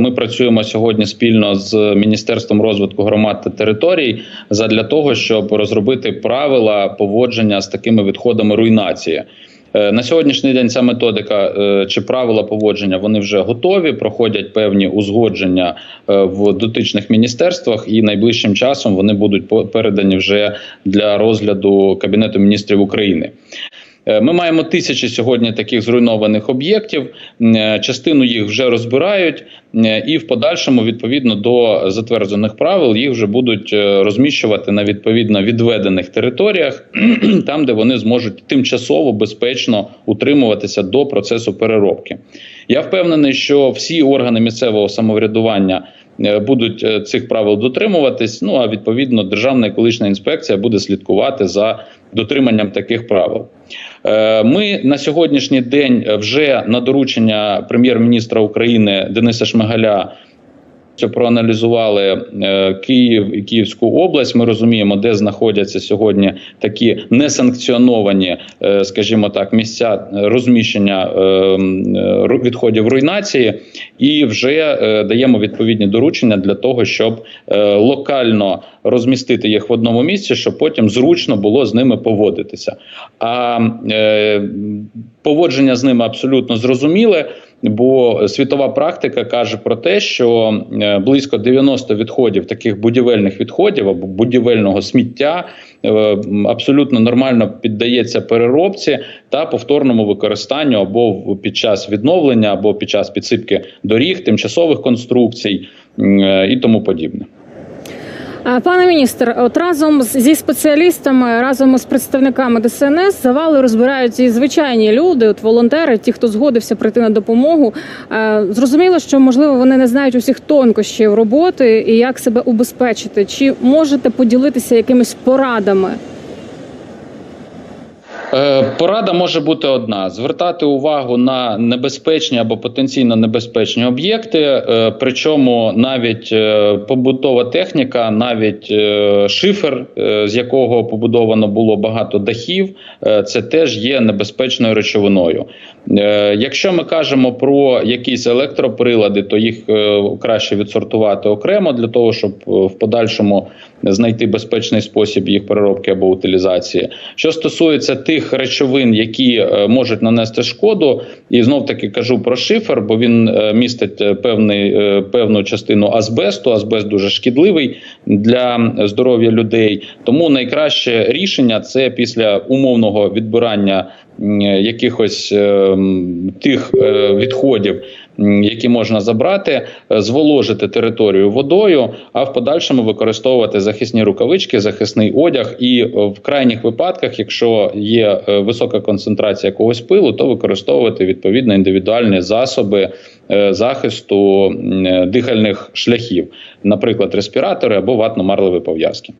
Ми працюємо сьогодні спільно з міністерством розвитку громад та територій задля того, щоб розробити правила поводження з такими відходами руйнації. Е, На сьогоднішній день ця методика е, чи правила поводження вони вже готові, проходять певні узгодження е, в дотичних міністерствах, і найближчим часом вони будуть передані вже для розгляду Кабінету міністрів України. Е, Ми маємо тисячі сьогодні таких зруйнованих об'єктів. Е, Частину їх вже розбирають, е, і в подальшому, відповідно до затверджених правил, їх вже будуть розміщувати на відповідно відведених територіях, там, де вони зможуть тимчасово безпечно утримуватися до процесу переробки. Я впевнений, що всі органи місцевого самоврядування. Е, Будуть е, цих правил дотримуватись. Ну а відповідно, Державна екологічна інспекція буде слідкувати за дотриманням таких правил. Е, Ми на сьогоднішній день вже на доручення прем'єр-міністра України Дениса Шмигаля проаналізували е, Київ і Київську область. Ми розуміємо, де знаходяться сьогодні такі несанкціоновані, е, скажімо так, місця розміщення е, відходів руйнації, і вже даємо відповідні доручення для того, щоб локально розмістити їх в одному місці, щоб потім зручно було з ними поводитися. А поводження з ними абсолютно зрозуміле. Бо світова практика каже про те, що е, близько 90 відходів таких будівельних відходів або будівельного сміття е, абсолютно нормально піддається переробці та повторному використанню або під час відновлення, або під час підсипки доріг, тимчасових конструкцій е, і тому подібне. Е, Пане міністр, от разом зі спеціалістами, разом з представниками ДСНС завали розбирають і звичайні люди, от волонтери, ті, хто згодився прийти на допомогу. Е, Зрозуміло, що можливо вони не знають усіх тонкощів роботи і як себе убезпечити. Чи можете поділитися якимись порадами? Е, Порада може бути одна: звертати увагу на небезпечні або потенційно небезпечні об'єкти. е, Причому навіть е, побутова техніка, навіть шифер, з якого побудовано було багато дахів, це теж є небезпечною речовиною. Якщо ми кажемо про якісь електроприлади, то їх краще відсортувати окремо для того, щоб в подальшому знайти безпечний спосіб їх переробки або утилізації. Що стосується тих речовин, які е, можуть нанести шкоду, і знов таки кажу про шифер, бо він е, містить е, певний, певну частину азбесту. Азбест дуже шкідливий для здоров'я людей. Тому найкраще рішення це після умовного відбирання якихось е, тих відходів. Які можна забрати, е, зволожити територію водою, а в подальшому використовувати захисні рукавички, захисний одяг, і е, в крайніх випадках, якщо є е, висока концентрація якогось пилу, то використовувати відповідно індивідуальні засоби захисту дихальних шляхів, наприклад, респіратори або ватно-марливі пов'язки.